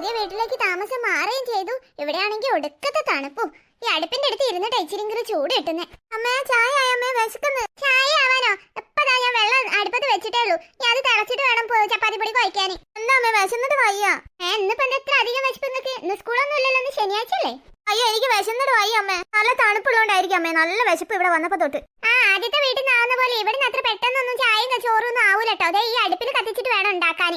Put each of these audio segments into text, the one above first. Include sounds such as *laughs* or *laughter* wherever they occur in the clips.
പുതിയ വീട്ടിലേക്ക് താമസം മാറുകയും ചെയ്തു. ഇവിടെയാണെങ്കിൽ ഒടുക്കത്തെ തണുപ്പും. ഈ അടുപ്പിന്റെ അടുത്ത് ഇരുന്നിട്ട് ഇച്ചിരിങ്കിലും ചൂട് കിട്ടുന്നേ. അമ്മ ചായ അമ്മേ? വിശക്കുന്നു. ചായ ആവാനോ? എപ്പതാ ഞാൻ വെള്ളം അടുപ്പത്ത് വെച്ചിട്ടേ ഉള്ളൂ. ഞാൻ അത് തിളച്ചിട്ട് വേണം ചപ്പാത്തി പൊടി കഴിക്കാൻ എന്താ അമ്മേ വിശന്നിട്ട് വയ്യ? ഏ ഇന്നിപ്പോ എത്ര അധികം വിശപ്പ് നിങ്ങൾക്ക് ഇന്ന് സ്കൂളൊന്നും ഇല്ലല്ലോ ഒന്ന് ശനിയാഴ്ച അല്ലേ? അയ്യോ എനിക്ക് വിശന്നിട്ട് വയ്യ അമ്മ. നല്ല തണുപ്പുള്ളതുകൊണ്ടായിരിക്കും അമ്മേ. നല്ല വിശപ്പ് ഇവിടെ വന്നപ്പോ തൊട്ട്. ആ ആദ്യത്തെ വീട്ടിൽ നിന്ന് ആവുന്ന പോലെ ഇവിടെ അത്ര പെട്ടെന്നൊന്നും ചായയും ചോറും ഒന്നും ആവൂലട്ടോ. അതെ ഈ അടുപ്പിൽ കത്തിച്ചിട്ട് വേണം ഉണ്ടാക്കാൻ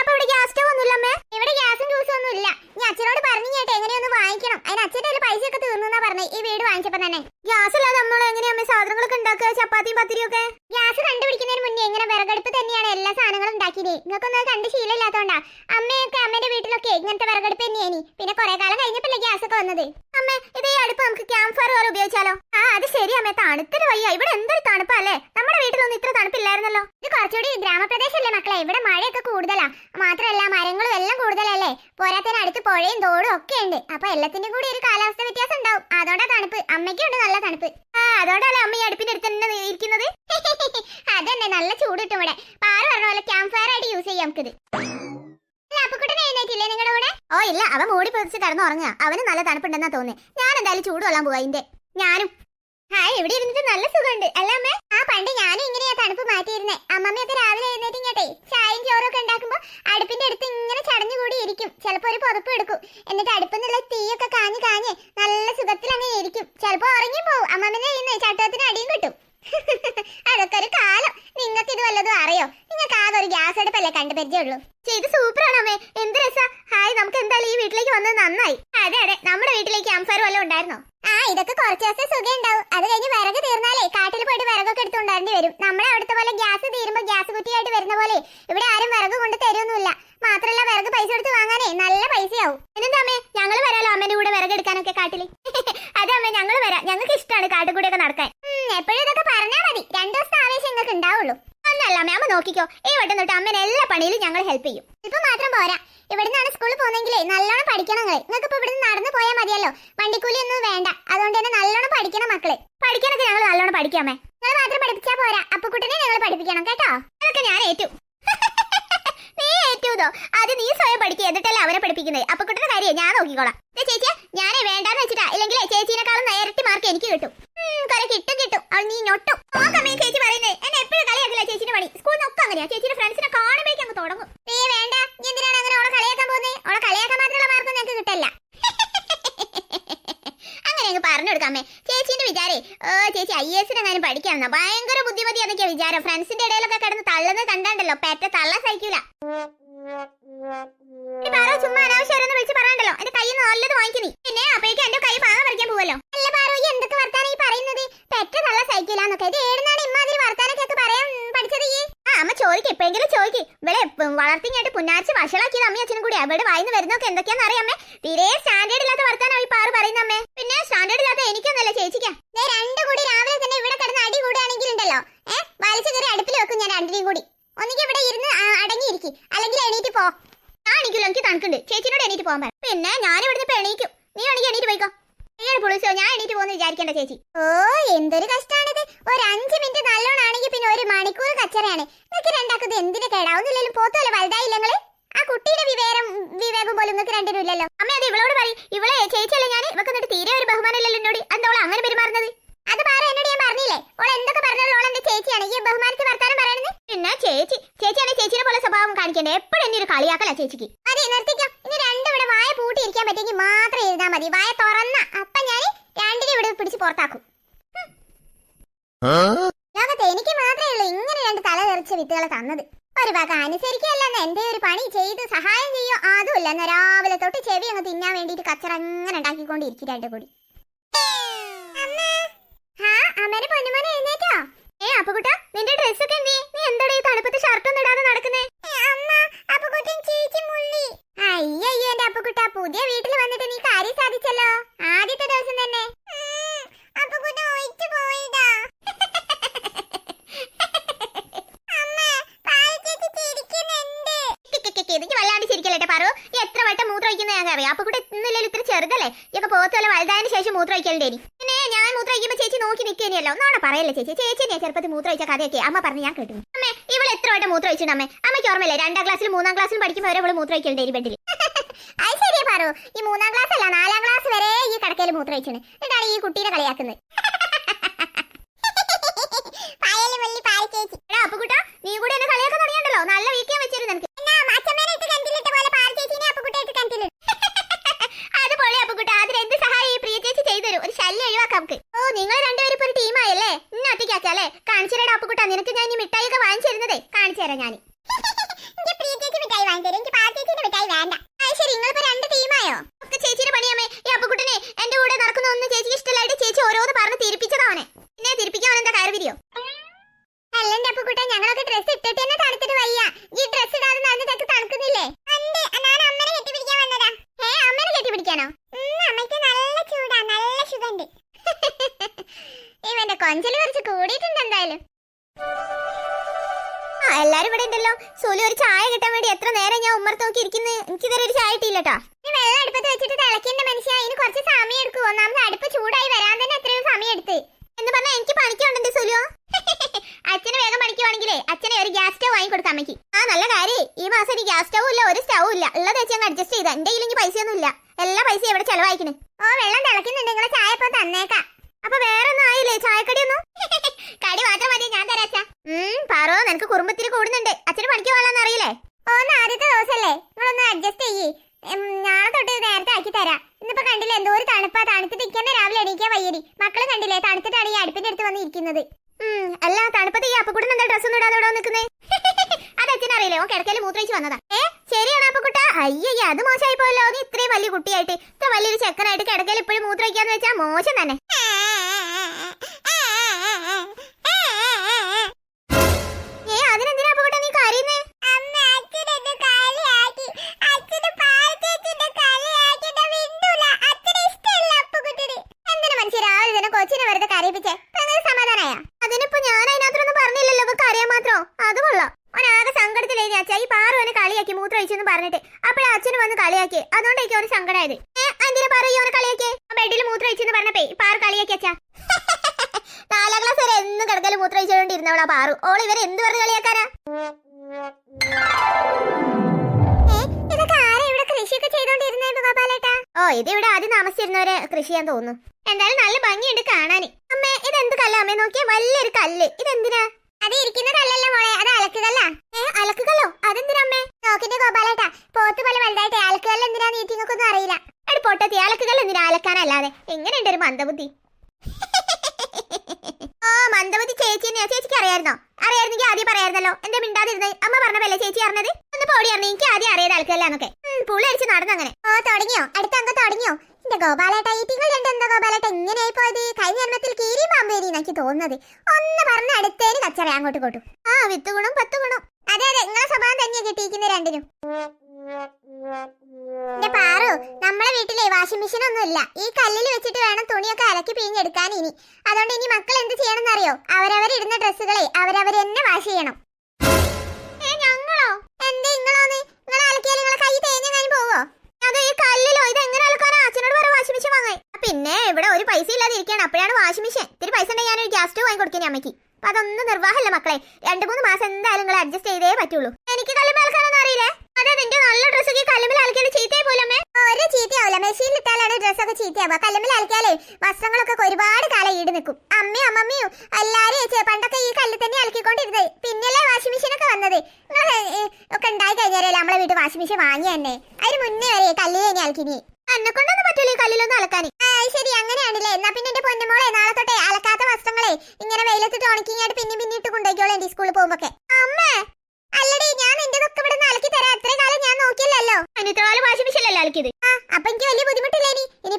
അപ്പൊ ഇവിടെ ഗ്യാസ് സ്റ്റവ് ഒന്നും ഇല്ലമ്മേ ഇവിടെ ഗ്യാസും ജ്യൂസും ഒന്നും ഇല്ല. ഞാൻ അച്ഛനോട് പറഞ്ഞു കേട്ടോ എങ്ങനെയൊന്ന് വാങ്ങിക്കണം. അതിന് അച്ഛന്റെ കയ്യിൽ പൈസ ഒക്കെ തീർന്നു പറഞ്ഞേ ഈ വീട് വാങ്ങിച്ചപ്പോ തന്നെ. ഗ്യാസ് ഇല്ലാതെ നമ്മൾ എങ്ങനെയാ സാധനങ്ങളൊക്കെ ഉണ്ടാക്കുക? ചപ്പാത്തിയും പത്തിരിയും ഒക്കെ? ഗ്യാസ് കണ്ടുപിടിക്കുന്നതിന് മുന്നേ ഇങ്ങനെ വിറകടുപ്പ് തന്നെയാണ് എല്ലാ സാധനങ്ങളും ഉണ്ടാക്കിയത്. നിങ്ങൾക്കൊന്നും അത് കണ്ട് ശീലമില്ലാത്തോണ്ടാ അമ്മയൊക്കെ അമ്മയുടെ വീട്ടിലൊക്കെ ഇങ്ങനത്തെ വിറകടുപ്പ് തന്നെയാണ് പിന്നെ കുറെ കാലം കഴിഞ്ഞപ്പല്ലേ ഗ്യാസ് ഒക്കെ വന്നത് അമ്മ ഇത് ഈ അടുപ്പ് നമുക്ക് ക്യാമ്പ് ഫയർ പോലെ ഉപയോഗിച്ചാലോ ആ അത് ശരി അമ്മ തണുത്തിട്ട് വയ്യ ഇവിടെ എന്തൊരു തണുപ്പല്ലേ നമ്മുടെ വീട്ടിലൊന്നും ഇത്ര തണുപ്പില്ലായിരുന്നല്ലോ ഇത് കുറച്ചുകൂടി ഗ്രാമപ്രദേശമല്ലേ മക്കളെ ഇവിടെ മഴയൊക്കെ കൂടുതലാ മാത്രമല്ല മരങ്ങളും എല്ലാം കൂടുതലല്ലേ? പോരാത്തതിന് അടുത്ത് പുഴയും തോടും ഒക്കെ ഉണ്ട്. അപ്പൊ എല്ലാത്തിന്റെ കൂടി ഒരു കാലാവസ്ഥ വ്യത്യാസം ഉണ്ടാവും. അതോണ്ടാ തണുപ്പ്. അമ്മയ്ക്കുണ്ട് നല്ല തണുപ്പ്. ആ അതുകൊണ്ടല്ലേ അമ്മ ഈ അടുപ്പിന്റെ അടുത്ത് തന്നെ ഇരിക്കുന്നത്? *laughs* അതന്നെ നല്ല ചൂട് കിട്ടും ഇവിടെ. പാറ പറഞ്ഞ പോലെ ക്യാമ്പ് ഫയർ ആയിട്ട് യൂസ് ചെയ്യാം നമുക്കിത്. എഴുന്നേറ്റില്ലേ നിങ്ങളുടെ കൂടെ? ഓ ഇല്ല അവൻ മൂടി പൊതിച്ച് കിടന്നുറങ്ങുക അവന് നല്ല തണുപ്പുണ്ടെന്നാ തോന്നുന്നത് ഞാൻ എന്തായാലും ചൂട് കൊള്ളാൻ പോവാ ഇന്റെ ഞാനും. ഹായ് ഇവിടെ ഇരുന്നിട്ട് നല്ല സുഖമുണ്ട്. അല്ല ആ പണ്ട് ഞാനും ഇങ്ങനെയാ തണുപ്പ് മാറ്റിയിരുന്നേ. അമ്മമ്മയൊക്കെ രാവിലെ എഴുന്നേറ്റ് ഇങ്ങോട്ടെ ചായയും ചോറും ഒക്കെ ഉണ്ടാക്കുമ്പോ അടുപ്പിന്റെ അടുത്ത് ഇങ്ങനെ ചടഞ്ഞുകൂടി ഇരിക്കും. ചിലപ്പോ ഒരു പുതപ്പ് എടുക്കും. എന്നിട്ട് അടുപ്പിൽ നിന്നുള്ള തീയൊക്കെ കാഞ്ഞു കാഞ്ഞ് നല്ല സുഖത്തിൽ അങ്ങ് ഇരിക്കും. ചിലപ്പോ ഉറങ്ങി പോവും. അമ്മമ്മന്റെ കയ്യിൽ ചട്ടത്തിന് അടിയും കിട്ടും. *laughs* അതൊക്കെ ഒരു കാലം. നിങ്ങൾക്ക് ഇത് വല്ലതും അറിയോ? നിങ്ങൾക്ക് ആകെ ഒരു ഗ്യാസ് അടുപ്പല്ലേ കണ്ടു പരിചയമുള്ളൂ ഇത് സൂപ്പറാണ് അമ്മേ. എന്ത് രസാ? ഹായ് നമുക്ക് എന്തായാലും ഈ വീട്ടിലേക്ക് വന്നത് നന്നായി. അതെ അതെ. നമ്മുടെ വീട്ടിലേക്ക് അംഫയർ വല്ലതും ഉണ്ടായിരുന്നോ? ആ ഇതൊക്കെ കുറച്ച് ദിവസം സുഖം ഉണ്ടാവും അത് കഴിഞ്ഞ് വിറക് തീർന്നാലേ കാട്ടിൽ പോയിട്ട് വിറകൊക്കെ എടുത്തുകൊണ്ടാണ്ടി വരും. നമ്മുടെ അവിടുത്തെ പോലെ ഗ്യാസ് തീരുമ്പോൾ ഗ്യാസ് കുറ്റിയായിട്ട് വരുന്ന പോലെ ഇവിടെ ആരും വിറക് കൊണ്ട് തരുമൊന്നുമില്ല മാത്രമല്ല വിറക് പൈസ കൊടുത്ത് വാങ്ങാനേ നല്ല പൈസയാവും. എന്താ അമ്മേ? ഞങ്ങൾ വരാലോ അമ്മേന്റെ കൂടെ വിറക് എടുക്കാനൊക്കെ കാട്ടിൽ? *laughs* അതെ അമ്മേ ഞങ്ങൾ വരാം. ഞങ്ങൾക്ക് ഇഷ്ടമാണ് കാട്ടിൽ കൂടെയൊക്കെ നടക്കാൻ എപ്പോഴും ഇതൊക്കെ പറഞ്ഞാൽ മതി. രണ്ടു ദിവസത്തെ ആവേശം നിങ്ങൾക്ക് ഉണ്ടാവുള്ളൂ. അമ്മ അമ്മ നോക്കിക്കോ. ഈ വട്ടം തൊട്ട് അമ്മേനെ എല്ലാ പണിയിലും ഞങ്ങൾ ഹെൽപ്പ് ചെയ്യും. ഇപ്പൊ മാത്രം പോരാ. ഇവിടുന്നാണ് സ്കൂളിൽ പോകുന്നെങ്കിലേ നല്ലോണം പഠിക്കണം നിങ്ങൾ നിങ്ങൾക്ക് ഇപ്പൊ ഇവിടുന്ന് നടന്നു പോയാൽ മതിയല്ലോ. വണ്ടിക്കൂലി ഒന്നും വേണ്ട. അതുകൊണ്ട് തന്നെ നല്ലോണം പഠിക്കണം മക്കളെ. പഠിക്കാനൊക്കെ ഞങ്ങൾ നല്ലോണം പഠിക്കാമേ നിങ്ങൾ മാത്രം പഠിപ്പിച്ചാൽ പോരാ. അപ്പുക്കുട്ടനെ ഞങ്ങൾ പഠിപ്പിക്കണം കേട്ടോ? അതൊക്കെ ഞാൻ ഏറ്റു. *laughs* നീ ഏറ്റൂതോ അത് നീ സ്വയം പഠിക്കുക എന്നിട്ടല്ലേ അവരെ പഠിപ്പിക്കുന്നത്. അപ്പുക്കുട്ടന്റെ കാര്യം ഞാൻ നോക്കിക്കോളാം. ചേച്ചിയെ ഞാനേ വേണ്ടാന്ന് വെച്ചിട്ടാ. ഇല്ലെങ്കിൽ ചേച്ചീനെക്കാളും നേരത്തെ മാർക്ക് എനിക്ക് കിട്ടും. കുറെ കിട്ടും കിട്ടും. അവൾ നീ ഞൊട്ടും. സമയം ചേച്ചി പറയുന്നത് എന്നെ എപ്പോഴും കളിയാക്കില്ല ചേച്ചിന്റെ പണി. സ്കൂളിൽ നിന്നൊക്കെ അങ്ങനെയാ. ചേച്ചിയുടെ ഫ്രണ്ട്സിനെ കാണുമ്പോഴേക്കും അങ്ങ് തുടങ്ങും. ഏ വേണ്ട. നീ എന്തിനാണ് അങ്ങനെ അവളെ കളിയാക്കാൻ പോകുന്നത് അവളെ കളിയാക്കാൻ മാത്രമുള്ള മാർക്ക് ഞങ്ങൾക്ക് കിട്ടില്ല. *laughs* അങ്ങനെ അങ്ങ് പറഞ്ഞു കൊടുക്കാമേ ചേച്ചിന്റെ വിചാരേ ഓ ചേച്ചി ഐ എസിന് എങ്ങാനും പഠിക്കാമെന്നാ ഭയങ്കര ബുദ്ധിമതിയാന്നൊക്കെയാ വിചാരം. ഫ്രണ്ട്സിന്റെ ഇടയിലൊക്കെ കിടന്ന് തള്ളുന്നത് കണ്ടാണ്ടല്ലോ. പെറ്റ തള്ള സഹിക്കൂല. ചുമ്മാ അനാവശ്യം വിളിച്ച് പറയണ്ടല്ലോ. എന്റെ കയ്യിൽ നിന്ന് നല്ലത് വാങ്ങിക്കുന്നി പിന്നെ അപ്പോഴേക്കും എന്റെ കൈ പാങ്ങ പറിക്കാൻ പോവല്ലോ അല്ല പാറോ ഈ എന്തൊക്കെ വർത്താനം ഈ പറയുന്നത് പെറ്റ തള്ള സഹിക്കില്ലാന്നൊക്കെ ഇത് ഏടുന്നാണ് ഇമ്മാതിരി വർത്താനൊക്കെ പറയാൻ പഠിച്ചത് ഈ ആ അമ്മ ചോദിക്കും എപ്പോഴെങ്കിലും ചോദിക്കും ഇവിടെ പുന്നാച്ച് വഷളാക്കിയത് അമ്മയും അച്ഛനും കൂടി. അവിടെ വായിന്ന് വരുന്നൊക്കെ എന്തൊക്കെയാന്ന് അറിയാമേ? തീരെ സ്റ്റാൻഡേർഡ് ഇല്ലാത്ത വർത്താനം ഈ പാറ് പറയുന്ന അമ്മേ. പിന്നെ സ്റ്റാൻഡേർഡ് ഇല്ലാത്ത എനിക്കൊന്നല്ല ചേച്ചിക്കാ. രണ്ടു കൂടി രാവിലെ തന്നെ ഇവിടെ കിടന്ന് അടി കൂടുകയാണെങ്കിൽ ഉണ്ടല്ലോ ഏഹ് വലിച്ചു കയറി അടുപ്പിൽ വെക്കും ഞാൻ രണ്ടിനെയും കൂടി. ഒന്നിക്ക് ഇവിടെ ഇരുന്ന് അടങ്ങിയിരിക്കും. അല്ലെങ്കിൽ എണീറ്റ് പോ. എണീക്കില്ല എനിക്ക് തണുക്കുണ്ട്. ചേച്ചിനോട് എണീറ്റ് പോകാൻ പിന്നെ ഞാൻ ഇവിടുന്ന് ഇപ്പൊ എണീക്കും. നീ ആണെങ്കിൽ എണീറ്റ് പോയിക്കോ. നീയാണ് പൊളിച്ചോ? ഞാൻ എണീറ്റ് പോകുന്ന വിചാരിക്കേണ്ട ചേച്ചി. ഓ എന്തൊരു കഷ്ടാണിത്. ഒരു അഞ്ച് മിനിറ്റ് നല്ലോണാണെങ്കിൽ പിന്നെ ഒരു മണിക്കൂർ കച്ചറയാണ്. നിങ്ങൾക്ക് രണ്ടാക്കത് എന്തിനു കേടാവുന്നില്ലല്ലോ പോത്തല്ലേ വലുതായില്ല ആ കുട്ടിയുടെ വിവേരം വിവേകം പോലും നിങ്ങൾക്ക് രണ്ടിനും ഇല്ലല്ലോ. അമ്മ അത് ഇവളോട് പറയും. ഇവളെ ചേച്ചിയല്ലേ ഞാൻ ഇവക്ക് എന്നിട്ട് തീരെ ഒരു ബഹുമാനമില്ലല്ലോ എന്നോട്. എന്താ അങ്ങനെ പെരുമാറുന്നത്? അത് പാറ എന്നോട് ഞാൻ പറഞ്ഞില്ലേ? ഓൾ എന്തൊക്കെ പറഞ്ഞാലും ഓൾ എന്റെ ചേച്ചിയാണ്. ഈ ബഹുമാനത്തെ വർത്താനം പറയുന്നത് പിന്നെ ചേച്ചി? ചേച്ചിയാണ് ചേച്ചിനെ പോലെ സ്വഭാവം കാണിക്കണ്ടേ? എപ്പോഴും എന്നെ ഒരു കളിയാക്കല ചേച്ചിക്ക്. അതെ നിർത്തിക്കാം. ഇനി രണ്ടും ഇവിടെ വായ പൂട്ടി ഇരിക്കാൻ പറ്റുമെങ്കിൽ മാത്രം എഴുതാ മതി. വായ തുറന്ന. അപ്പൊ ഞാൻ രണ്ടിനെ ഇവിടെ പിടിച്ച് പുറത്താക്കും. ലോകത്ത് എനിക്ക് മാത്രമേ ഉള്ളൂ ഇങ്ങനെ രണ്ട് തല തെറിച്ച വിത്തുകളെ തന്നത്. ഒരു വക അനുസരിക്കുകയല്ലെന്ന് എന്റെ ഒരു പണി ചെയ്ത് സഹായം ചെയ്യോ? അതുമില്ല. എന്ന രാവിലെ തൊട്ട് ചെവി അങ്ങ് തിന്നാൻ വേണ്ടിട്ട് കച്ചറ അങ്ങനെ ഉണ്ടാക്കിക്കൊണ്ടിരിക്കും രണ്ടു കൂടി ഹാ, അമ്മേനെ പൊന്നുമോനെ എഴുന്നേറ്റോ? ഏ, അപ്പുകുട്ട നിന്റെ ഡ്രസ്സൊക്കെ എന്തിയെ? നീ എന്താടാ ഈ തണുപ്പത്ത് ഷർട്ടൊന്നും ഇടാതെ നടക്കുന്നെ? അയ്യയ്യോ, എന്റെ അപ്പുകുട്ടാ, പുതിയ വീട്ടിൽ വന്നിട്ട് നീ കാര്യം സാധിച്ചല്ലോ ആദ്യത്തെ ദിവസം തന്നെ എനിക്ക് വല്ലാണ്ട് ശരിക്കല്ലേ പറു ഈ എത്ര വട്ടം മൂത്രം ഒഴിക്കുന്ന ഞാൻ അറിയാം അപ്പൊ കൂടെ ഇന്നില്ലല്ലോ ഇത്ര ഇതൊക്കെ പോകത്തല്ല വലുതായതിനു ശേഷം മൂത്രം ഒഴിക്കലുണ്ടേ പിന്നെ ഞാൻ മൂത്രം ഒഴിക്കുമ്പോ ചേച്ചി നോക്കി നിൽക്കുകയല്ലോ നോണ പറയല്ലേ ചേച്ചി? ചേച്ചി ഞാൻ ചെറുപ്പത്തിൽ മൂത്രം ഒഴിച്ച കഥയൊക്കെ അമ്മ പറഞ്ഞ് ഞാൻ കേട്ടു. അമ്മേ ഇവൾ എത്ര വട്ടം മൂത്രം ഒഴിച്ചിട്ടുണ്ട് അമ്മേ? അമ്മയ്ക്ക് ഓർമ്മയില്ലേ? രണ്ടാം ക്ലാസ്സിലും മൂന്നാം ക്ലാസ്സിലും പഠിക്കുമ്പോൾ വരെ ഇവൾ മൂത്രം ഒഴിക്കലുണ്ടേ ബെഡിൽ *laughs* പാറു. ഈ മൂന്നാം ക്ലാസ് അല്ല നാലാം ക്ലാസ് വരെ ഈ കടക്കയിൽ മൂത്രം വെച്ചാണ് എന്നിട്ടാണ് ഈ കുട്ടീനെ കളിയാക്കുന്നത് *laughs* പായൽ മുള്ളി പാൽ ചേച്ചി. എടാ അപ്പുകുട്ടാ, നീ കൂടി എന്നെ കളിയാക്കാൻ തുടങ്ങിയല്ലോ നല്ല വീക്കാൻ വെച്ചിരുന്നു നിനക്ക് അത് പൊളി അപ്പുകുട്ട അതിന് എന്ത് സഹായം ഈ പ്രിയ ചേച്ചി ചെയ്തു തരും ഒരു ശല്യം ഒഴിവാക്കാം നമുക്ക് ഓ നിങ്ങൾ രണ്ടുപേരും ഇപ്പൊ ഒരു ടീമായല്ലേ ഇന്നെ ഒറ്റയ്ക്കാക്കല്ലേ കാണിച്ചുതരാം അപ്പുകുട്ട നിനക്ക് ഞാൻ ഈ മിഠായി ഒക്കെ വാങ്ങിച്ചു തരുന്നതേ കാണിച്ചു തരാം ഞാൻ ശരി നിങ്ങളിപ്പോ രണ്ട് ടീമായോ ഒക്കെ ചേച്ചിയുടെ പണിയാമേ ഈ അപ്പുകുട്ടനെ എന്റെ കൂടെ നടക്കുന്ന ഒന്നും ചേച്ചിക്ക് ഇഷ്ടമല്ലായിട്ട് ചേച്ചി ഓരോന്ന് പറഞ്ഞ് തിരിപ്പിച്ചതാവനെ പിന്നെ തിരിപ്പിക്കാൻ എന്താ കയറിയോ അല്ലെന്റെ അപ്പുകുട്ട ഞങ്ങളൊക്കെ ഡ്രസ് ഇട്ടിട്ട് തന്നെ തണുത്തിട്ട് വയ്യ ഈ ഡ്രസ് ഇടാതെ നടന്നിട്ടൊക്കെ തണുക്കുന്നില്ലേ ഞാൻ അമ്മനെ കെട്ടിപ്പിടിക്കാൻ വന്നതാ ഏ അമ്മനെ കെട്ടിപ്പിടിക്കാനോ അമ്മയ്ക്ക് നല്ല ചൂടാ നല്ല ചൂടുണ്ട് ഇവന്റെ കൊഞ്ചൽ കുറച്ച് കൂടിയിട്ടുണ്ട് എന്തായാലും. ആ എല്ലാരും ഇവിടെ ഉണ്ടല്ലോ. സുലു ഒരു ചായ കിട്ടാൻ വേണ്ടി എത്ര നേരം ഞാൻ ഉമ്മർത്ത് നോക്കി ഇരിക്കുന്നത് എനിക്ക് ഇതുവരെ ഒരു ചായ കിട്ടിയില്ലട്ടോ ഈ വെള്ളം അടുപ്പത്ത് വെച്ചിട്ട് തിളക്കേണ്ട മനുഷ്യ അതിന് കുറച്ച് സമയം എടുക്കും ഒന്നാമത് അടുപ്പ് ചൂടായി വരാൻ തന്നെ എത്രയോ സമയം എടുത്ത്. എന്ന് പറഞ്ഞാൽ എനിക്ക് പണിക്കുണ്ടെന്റെ സുലു. *laughs* അച്ഛന് വേഗം പണിക്കുവാണെങ്കിലേ അച്ഛനെ ഒരു ഗ്യാസ് സ്റ്റവ് വാങ്ങി കൊടുക്കാം അമ്മയ്ക്ക്. ആ നല്ല കാര്യേ. ഈ മാസം എനിക്ക് ഗ്യാസ് സ്റ്റവും ഇല്ല ഒരു സ്റ്റവും ഇല്ല. ഉള്ളത് വെച്ച് ഞങ്ങൾ അഡ്ജസ്റ്റ് ചെയ്ത. എന്റെ കയ്യിൽ പൈസ ഒന്നും ഇല്ല. എല്ലാ പൈസയും ഇവിടെ ചെലവായിക്കണേ? ഓ വെള്ളം തിളക്കുന്നുണ്ട്. നിങ്ങളെ ചായ ഇപ്പൊ തന്നേക്കാം. അപ്പൊ വേറെ ഒന്നും ആയില്ലേ? ചായക്കടിയൊന്നും? *laughs* കടി മാത്രം മതി ഞാൻ തരാച്ചാ ഉം പറോ നിനക്ക് കുറുമ്പത്തിരി കൂടുന്നുണ്ട്. അച്ഛന് പണിക്ക് പോകാൻ അറിയില്ലേ? ഓ ആദ്യത്തെ ദിവസല്ലേ? നിങ്ങളൊന്ന് അഡ്ജസ്റ്റ് ചെയ്യേ. നാളെ തൊട്ട് നേരത്തെ ആക്കി തരാം. ഇന്നിപ്പോ കണ്ടില്ലേ എന്തോ ഒരു തണുപ്പാ. തണുത്തിട്ട് ഇരിക്കുന്ന രാവിലെ എണീക്കാൻ വയ്യരി മക്കൾ കണ്ടില്ലേ തണുത്തിട്ടാണ് ഈ അടുപ്പിന്റെ അടുത്ത് വന്ന് ഇരിക്കുന്നത്. അല്ല തണുപ്പത്ത് ഈ അപ്പക്കുട്ടൻ എന്താ ഡ്രസ്സൊന്നും ഇടാതെ ഇവിടെ നിൽക്കുന്നേ? *laughs* അത് അച്ഛനറിയില്ലേ? ഓ കിടക്കയിൽ മൂത്രയിച്ച് വന്നതാ. ഏ? ശരിയാണ് അപ്പൊ കുട്ടാ. അയ്യയ്യ അത് മോശമായി പോയല്ലോ നീ ഇത്രയും വലിയ കുട്ടിയായിട്ട് ഇത്ര വലിയൊരു ചെക്കനായിട്ട് കിടക്കയിൽ ഇപ്പോഴും മൂത്രയിക്കാന്ന് വെച്ചാൽ മോശം തന്നെ. മൂത്രമൊഴിച്ചെന്ന് പറഞ്ഞിട്ട്. അപ്പഴ അച്ഛൻ വന്ന് കളിയാക്കി അതുകൊണ്ടേക്ക് അവന് സങ്കടമായത് എന്തിനാ പറയൂ അവനെ കളിയാക്കി ബെഡിൽ മൂത്രമൊഴിച്ചെന്ന് പറഞ്ഞപ്പേ പാർ കളിയാക്കി അച്ഛാ. *laughs* നാലാം ക്ലാസ് വരെ എന്നും മൂത്ര മൂത്രമൊഴിച്ചുകൊണ്ടിരുന്നവളാ പാറു. ഓൾ ഇവരെ എന്ത് പറഞ്ഞ് കളിയാക്കാനാ? ഓ ഇത് ഇവിടെ ആദ്യം താമസിച്ചിരുന്നവരെ കൃഷി ചെയ്യാൻ തോന്നുന്നു. എന്തായാലും നല്ല ഭംഗിയുണ്ട് കാണാൻ അമ്മേ ഇത് എന്ത് കല്ല്? അമ്മേ നോക്കിയാ വലിയൊരു കല്ല്. ഇത് ഇതെന്തിനാ? അത് ഇരിക്കുന്നതല്ലല്ലോ മോളെ അത് അലക്കുകല്ല. ഏ അലക്കുകല്ലോ? അതെന്തിനമ്മേ? നോക്കിന്റെ ഗോപാലേട്ടാ പോത്ത് പോലെ വലുതായിട്ട് അലക്കുകല്ല എന്തിനാ നീറ്റിങ്ങൊക്കൊന്നും അറിയില്ല. അടി പൊട്ടത്തി അലക്കുകല്ല എന്തിനാ അലക്കാനല്ലാതെ? എങ്ങനെയുണ്ട് ഒരു മന്ദബുദ്ധി? ഓ മന്ദബുദ്ധി ചേച്ചി തന്നെയാ. ചേച്ചിക്ക് അറിയായിരുന്നോ? അറിയായിരുന്നെങ്കിൽ ആദ്യം പറയായിരുന്നല്ലോ. എന്താ മിണ്ടാതിരുന്നത് അമ്മ പറഞ്ഞതല്ലേ ചേച്ചി അറിഞ്ഞത്? ഒന്ന് പോടി അറിഞ്ഞു എനിക്ക് ആദ്യം അറിയാതെ അലക്കുകല്ലാന്നൊക്കെ പുള്ളി അടിച്ച് നടന്നങ്ങനെ. ഓ തുടങ്ങിയോ? അടുത്ത അങ്ക തുടങ്ങിയോ? എന്റെ ഗോപാലേട്ട ഈ തിങ്കൾ രണ്ട് എന്താ ഗോപാലേട്ട? ഇങ്ങനെയായി പോയത്. കഴിഞ്ഞ ജന്മത്തിൽ കീരി പാമ്പേരി എനിക്ക് തോന്നുന്നത്. ഒന്ന് പറഞ്ഞ അടുത്തേന് കച്ചറ അങ്ങോട്ട് കൊട്ടു. ആ വിത്ത് ഗുണം പത്ത് ഗുണം. അതെ അതെ നിങ്ങളെ സ്വഭാവം തന്നെയാ രണ്ടിനും. പാറു നമ്മളെ വീട്ടിലെ വാഷിംഗ് മെഷീൻ ഒന്നും ഇല്ല. ഈ കല്ലിൽ വെച്ചിട്ട് വേണം തുണിയൊക്കെ അലക്കി പിഴിഞ്ഞെടുക്കാൻ ഇനി. അതുകൊണ്ട് ഇനി മക്കൾ എന്ത് ചെയ്യണം അറിയോ അവരവരിടുന്ന ഡ്രസ്സുകളെ അവരവർ വാഷ് ചെയ്യണം. ഞങ്ങളോ? എന്തേ നിങ്ങളോന്ന്? നിങ്ങൾ അലക്കിയാൽ നിങ്ങളെ കൈ തേഞ്ഞു പോവോ? അതോ ഈ കല്ലിലോ? ഇത് അച്ഛനോട് പറ വാഷിംഗ് മെഷീൻ വാങ്ങാൻ. പിന്നെ ഇവിടെ ഒരു പൈസ ഇല്ലാതെ അപ്പോഴാണ് വാഷിംഗ് മെഷീൻ. ഇത്തിരി പൈസ ഉണ്ടെങ്കിൽ ഞാനൊരു ഗ്യാസ് സ്റ്റവ് വാങ്ങി കൊടുക്കാൻ അമ്മയ്ക്ക്. അപ്പൊ അതൊന്നും നിർവാഹമല്ല മക്കളെ. രണ്ട് മൂന്ന് മാസം എന്തായാലും നിങ്ങൾ അഡ്ജസ്റ്റ് ചെയ്തേ പറ്റുള്ളൂ. എനിക്ക് കല്ലുമ്മ അലക്കാനൊന്നും അറിയില്ലേ. അതെ നിന്റെ നല്ല ഡ്രസ്സൊക്കെ കല്ലുമ്പിൽ അലക്കിയാൽ ചീത്തയായി പോലമ്മേ ഒരു ചീത്തയാവില്ല മെഷീനിൽ ഇട്ടാലാണ് ഡ്രസ്സൊക്കെ ചീത്തയാവുക. കല്ലുമ്പിൽ അലക്കിയാലേ വസ്ത്രങ്ങളൊക്കെ ഒരുപാട് കാലം ഈട് നിൽക്കും. അമ്മയും അമ്മമ്മയും എല്ലാരും പണ്ടൊക്കെ ഈ കല്ലിൽ തന്നെ അലക്കിക്കൊണ്ടിരുന്നത്. പിന്നല്ലേ വാഷിംഗ് മെഷീൻ ഒക്കെ വന്നത്. ഒക്കെ ഉണ്ടായി കഴിഞ്ഞാലേ നമ്മളെ വീട്ടിൽ വാഷിംഗ് മെഷീൻ വാങ്ങി തന്നെ. അതിന് മുന്നേ വരെ കല്ലിൽ തന്നെ അലക്കിനി. എന്നെ കൊണ്ടൊന്നും പറ്റൂല ഈ കല്ലിലൊന്നും അലക്കാൻ ശരി. അങ്ങനെയാണല്ലേ. എന്നാ പിന്നെ എന്റെ പൊന്നുമോളെ നാളെ തൊട്ടേ അലക്കാത്ത വസ്ത്രങ്ങളെ ഇങ്ങനെ വെയിലത്തിട്ട് ഉണക്കിങ്ങായിട്ട് പിന്നെ പിന്നെ ഇട്ട് എന്റെ സ്കൂളിൽ പോകുമ്പോ അമ്മേ! അല്ലടി ഞാൻ നിന്റെ ഒക്കെ ഇവിടെ അലക്കി തരാം. അത്രയും കാലം ഞാൻ നോക്കിയില്ലല്ലോ. അനിത്രകാലം വാഷിംഗ് മെഷീനല്ലേ അലക്കിയത്? ആ അപ്പൊ എനിക്ക് വലിയ ബുദ്ധിമുട്ടില്ലേ ഇനി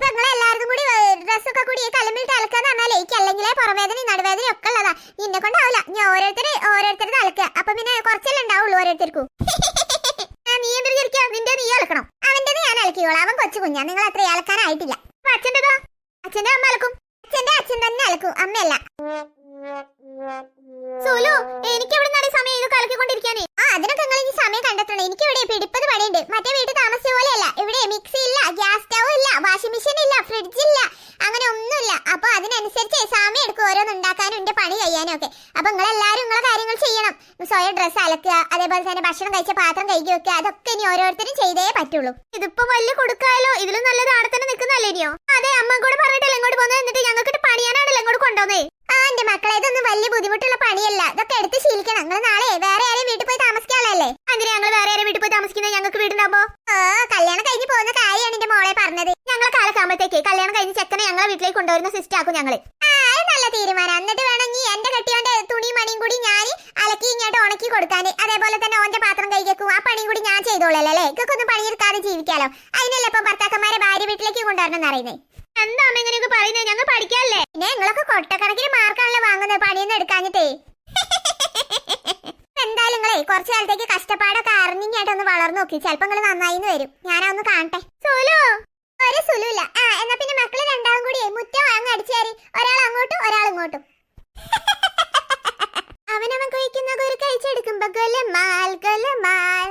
കണ്ടെത്തണം എനിക്ക് ഇവിടെ പിടിപ്പത് പണിയുണ്ട്. മറ്റേ വീട്ടിൽ താമസിച്ച പോലെയല്ല. ഇവിടെ മിക്സി ഇല്ല ഗ്യാസ് സ്റ്റവ് ഇല്ല വാഷിംഗ് മെഷീൻ ഇല്ല ഫ്രിഡ്ജ് ഇല്ല അങ്ങനെ ഒന്നുമില്ല. അപ്പൊ അതിനനുസരിച്ച് സമയം എടുക്കും ഓരോന്ന് ഉണ്ടാക്കാനും എന്റെ പണി ചെയ്യാനും ഒക്കെ. അപ്പൊ നിങ്ങൾ എല്ലാവരും നിങ്ങളെ കാര്യങ്ങൾ ചെയ്യണം. സ്വയം ഡ്രസ്സ് അലക്കുക അതേപോലെ തന്നെ ഭക്ഷണം കഴിച്ച പാത്രം കഴുകി വെക്കുക അതൊക്കെ ഇനി ഓരോരുത്തരും ചെയ്തേ പറ്റുള്ളൂ. ഇതിപ്പോ വലിയ കൊടുക്കാലോ ഇതിലും നല്ലത് തന്നെ നിൽക്കുന്നല്ലേ ഇനിയോ? അതെ അമ്മ കൂടെ പറഞ്ഞിട്ടല്ലേ ഇങ്ങോട്ട് പോകുന്നത്? എന്നിട്ട് ഞങ്ങൾക്ക് പണിയാനാണല്ലോ ഇങ്ങോട്ട് കൊണ്ടുവന്നേ. ആ എന്റെ മക്കളെ ഇതൊന്നും വലിയ ബുദ്ധിമുട്ടുള്ള പണിയല്ല. ഇതൊക്കെ എടുത്ത് ശീലിക്കണം. ഞങ്ങൾ നാളെ വേറെ ആരെയും വീട്ടിൽ പോയി താമസിക്കാനല്ലേ അങ്ങനെ ഞങ്ങൾ വേറെ ആരെയും വീട്ടിൽ പോയി താമസിക്കുന്നത് ഞങ്ങൾക്ക് വീടുണ്ടാവോ ആ കല്യാണം കഴിഞ്ഞ് പോകുന്ന കാര്യമാണ് എന്റെ മോളെ പറഞ്ഞത്. ഞങ്ങൾ കാലത്താകുമ്പോഴത്തേക്ക് കല്യാണം കഴിഞ്ഞ് ചെക്കനെ ഞങ്ങളെ വീട്ടിലേക്ക് കൊണ്ടുവരുന്ന സിസ്റ്റം ആക്കും ഞങ്ങൾ. ആ നല്ല തീരുമാനം. എന്നിട്ട് വേണമെങ്കിൽ എന്റെ കെട്ടിയോന്റെ തുണി മണിയും കൂടി ഞാൻ അലക്കി ഇങ്ങോട്ട് ഉണക്കി കൊടുക്കാൻ അതേപോലെ തന്നെ ഓന്റെ പാത്രം കൈകേക്കും ആ പണിയും കൂടി ഞാൻ ചെയ്തോളല്ലേ ഇതൊക്കെ പണിയെടുക്കാതെ ജീവിക്കാലോ. അതിനല്ലേ ഇപ്പൊ ഭർത്താക്കന്മാരെ ഭാര്യ വീട്ടിലേക്ക് കൊണ്ടുവരണം എന്നറിയുന്നത് എന്താ അമ്മ ഇങ്ങനെയൊക്കെ പറയുന്നത് ഞങ്ങൾ പഠിക്കാല്ലേ? പിന്നെ ഞങ്ങളൊക്കെ കൊട്ടക്കണക്കിന് മാർക്കാണല്ലോ വാങ്ങുന്നത് പണിയൊന്നും എടുക്കാഞ്ഞിട്ടേ. *laughs* എന്തായാലും നിങ്ങളെ കുറച്ചു കാലത്തേക്ക് കഷ്ടപ്പാടൊക്കെ അറിഞ്ഞിങ്ങായിട്ടൊന്ന് വളർന്നു നോക്കി. ചിലപ്പോ നിങ്ങൾ നന്നായി വരും. ഞാനൊന്ന് കാണട്ടെ. സുലു? ഒരു സുലുല്ല. ആ എന്നാ പിന്നെ മക്കൾ രണ്ടാളും കൂടി മുറ്റം അങ്ങ് അടിച്ചേരി ഒരാൾ അങ്ങോട്ടും ഒരാൾ ഇങ്ങോട്ടും. *laughs* അവനവൻ കഴിക്കുന്ന ഒരു കഴിച്ചെടുക്കുമ്പോ ഗൊലമാൽ ഗൊലമാൽ.